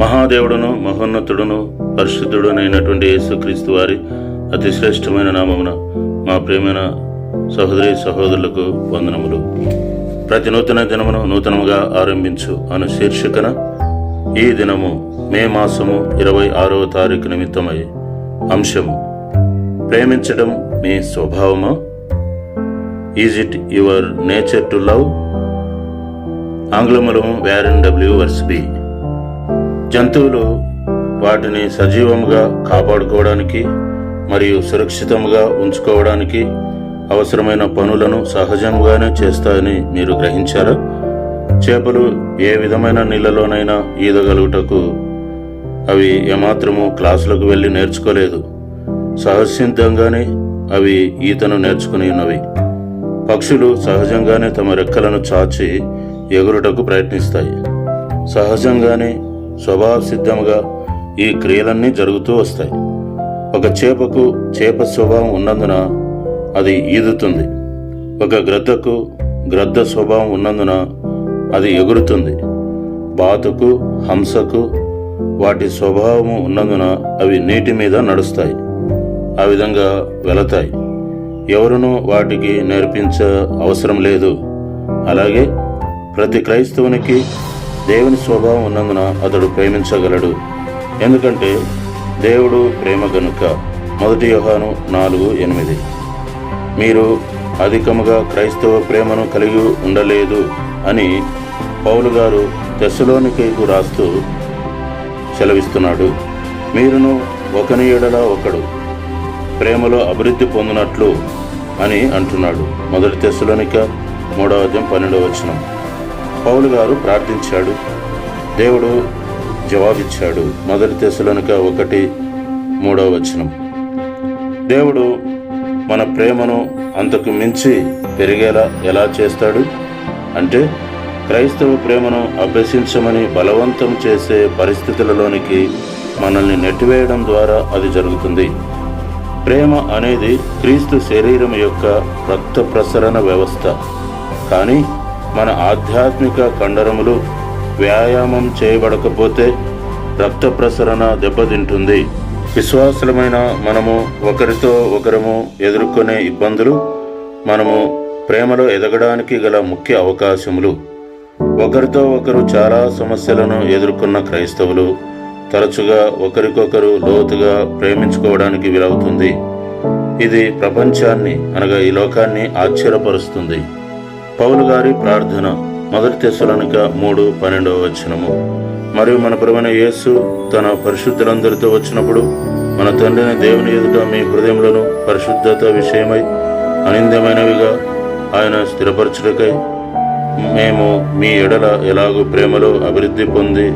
మహాదేవుడును మహోన్నతుడును పరిశుద్ధుడునైనటువంటి యేసుక్రీస్తు వారి అతి శ్రేష్టమైన నామమున మా ప్రేమైన సహోదరి సహోదరులకు వందనములు. ప్రతి నూతన దినమును నూతనముగా ఆరంభించు అను శీర్షికన ఈ దినము మే మాసము ఇరవై ఆరవ తారీఖు నిమిత్తమై అంశము. ప్రేమించడం మీ స్వభావమా? Is it your nature to love ఆంగ్లములము వ్యారన్ W verse B జంతువులు వాటిని సజీవంగా కాపాడుకోవడానికి మరియు సురక్షితంగా ఉంచుకోవడానికి అవసరమైన పనులను సహజంగానే చేస్తాయని మీరు గ్రహించారా? చేపలు ఏ విధమైన నీళ్ళలోనైనా ఈదగలుగుటకు అవి ఏమాత్రము క్లాసులకు వెళ్ళి నేర్చుకోలేదు. సహసిద్ధంగానే అవి ఈతను నేర్చుకుని ఉన్నవి. పక్షులు సహజంగానే తమ రెక్కలను చాచి ఎగురుటకు ప్రయత్నిస్తాయి. సహజంగానే స్వభావ సిద్ధముగా ఈ క్రియలన్నీ జరుగుతూ వస్తాయి. ఒక చేపకు చేప స్వభావం ఉన్నందున అది ఈదుతుంది. ఒక గ్రద్దకు గ్రద్ద స్వభావం ఉన్నందున అది ఎగురుతుంది. బాతుకు హంసకు వాటి స్వభావము ఉన్నందున అవి నీటి మీద నడుస్తాయి. ఆ విధంగా వెళతాయి. ఎవరునూ వాటికి నేర్పించ అవసరం లేదు. అలాగే ప్రతి క్రైస్తవునికి దేవుని స్వభావం ఉన్నందున అతడు ప్రేమించగలడు. ఎందుకంటే దేవుడు ప్రేమ గనుక మొదటి యోహాను నాలుగు ఎనిమిది. మీరు అధికముగా క్రైస్తవ ప్రేమను కలిగి ఉండలేదు అని పౌలు గారు తెస్సలోనికైకు రాస్తూ సెలవిస్తున్నాడు. మీరును ఒకని ఎడల ఒకడు ప్రేమలో అభివృద్ధి పొందినట్లు అని అంటున్నాడు. మొదటి తెశలోనిక మూడవ అధ్యాయం పన్నెండవ వచనం. పౌలు గారు ప్రార్థించాడు. దేవుడు జవాబిచ్చాడు. మొదటి తెశలనుక ఒకటి మూడవ వచనం. దేవుడు మన ప్రేమను అంతకు మించి పెరిగేలా ఎలా చేస్తాడు? అంటే క్రైస్తవ ప్రేమను అభ్యసించమని బలవంతం చేసే పరిస్థితులలోనికి మనల్ని నెట్టివేయడం ద్వారా అది జరుగుతుంది. ప్రేమ అనేది క్రీస్తు శరీరం యొక్క రక్త ప్రసరణ వ్యవస్థ. కానీ మన ఆధ్యాత్మిక కండరములు వ్యాయామం చేయబడకపోతే రక్త ప్రసరణ దెబ్బతింటుంది. విశ్వాసులమైన మనము ఒకరితో ఒకరము ఎదుర్కొనే ఇబ్బందులు మనము ప్రేమలో ఎదగడానికి గల ముఖ్య అవకాశములు. ఒకరితో ఒకరు చాలా సమస్యలను ఎదుర్కొన్న క్రైస్తవులు తరచుగా ఒకరికొకరు లోతుగా ప్రేమించుకోవడానికి వీలవుతుంది. ఇది ప్రపంచాన్ని అనగా ఈ లోకాన్ని ఆశ్చర్యపరుస్తుంది. పౌలు గారి ప్రార్థన మొదటి తెస్సలోనిక మూడు పన్నెండవ వచనము. మరియు మన ప్రభువైన యేసు తన పరిశుద్ధులందరితో వచ్చినప్పుడు మన తండ్రిని దేవుని ఎదుట మీ హృదయములను పరిశుద్ధత విషయమై అనిందమైనవిగా ఆయన స్థిరపరచుటకై మేము మీ ఎడల ఎలాగో ప్రేమలో అభివృద్ధి పొంది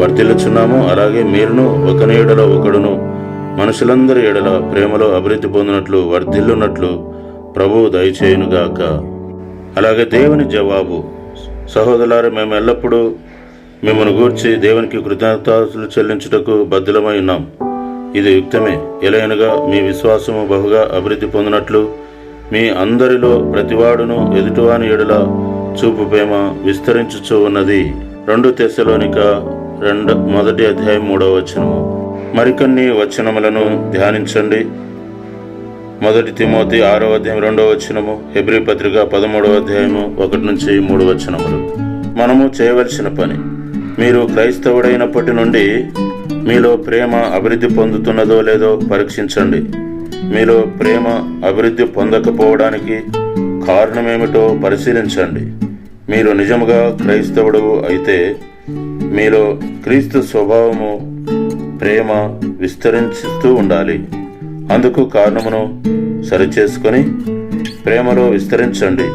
వర్ధిల్లుచున్నామో అలాగే మీరును ఒకని ఎడల ఒకడును మనుషులందరి ఎడల ప్రేమలో అభివృద్ధి పొందినట్లు వర్ధిల్లున్నట్లు ప్రభువు దయచేయునుగాక. అలాగే దేవుని జవాబు. సహోదరులారా మేము ఎల్లప్పుడూ మిమ్మల్ని గూర్చి దేవునికి కృతజ్ఞతలు చెల్లించుటకు బద్దులమై ఉన్నాం. ఇది యుక్తమే. ఎలయనగా మీ విశ్వాసము బహుగా అభివృద్ధి పొందినట్లు మీ అందరిలో ప్రతివాడును ఎదుటివాని ఎడల చూపు ప్రేమ విస్తరించుచూ ఉన్నది. రెండు తెశలోనిక రెండు మొదటి అధ్యాయం మూడవ వచనము. మరికొన్ని వచనములను ధ్యానించండి. మొదటి తిమోతి ఆరో అధ్యాయం రెండవ వచనము హెబ్రి పత్రిక పదమూడవ అధ్యాయము ఒకటి నుంచి మూడు వచనములు. మనము చేయవలసిన పని మీరు క్రైస్తవుడైనప్పటి నుండి మీలో ప్రేమ అభివృద్ధి పొందుతున్నదో లేదో పరీక్షించండి. మీలో ప్రేమ అభివృద్ధి పొందకపోవడానికి కారణమేమిటో పరిశీలించండి. మీరు నిజముగా క్రైస్తవుడు అయితే మీలో క్రీస్తు స్వభావము ప్రేమ విస్తరించుతూ ఉండాలి. అందుకు కారణమును సరిచేసుకొని ప్రేమలో విస్తరించండి.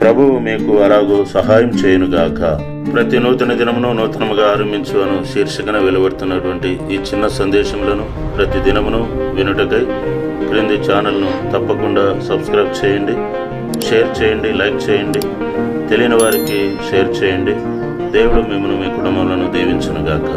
ప్రభువు మీకు అలాగూ సహాయం చేయునుగాక. ప్రతి నూతన దినమును నూతనముగా ఆరంభించు అను శీర్షికన వెలువడుతున్నటువంటి ఈ చిన్న సందేశములను ప్రతి దినమును వినుటకై క్రింది ఛానల్ను తప్పకుండా సబ్స్క్రైబ్ చేయండి షేర్ చేయండి లైక్ చేయండి తెలియని వారికి షేర్ చేయండి. దేవుడు మిమ్మల్ని మీ కుటుంబాలను దీవించునుగాక.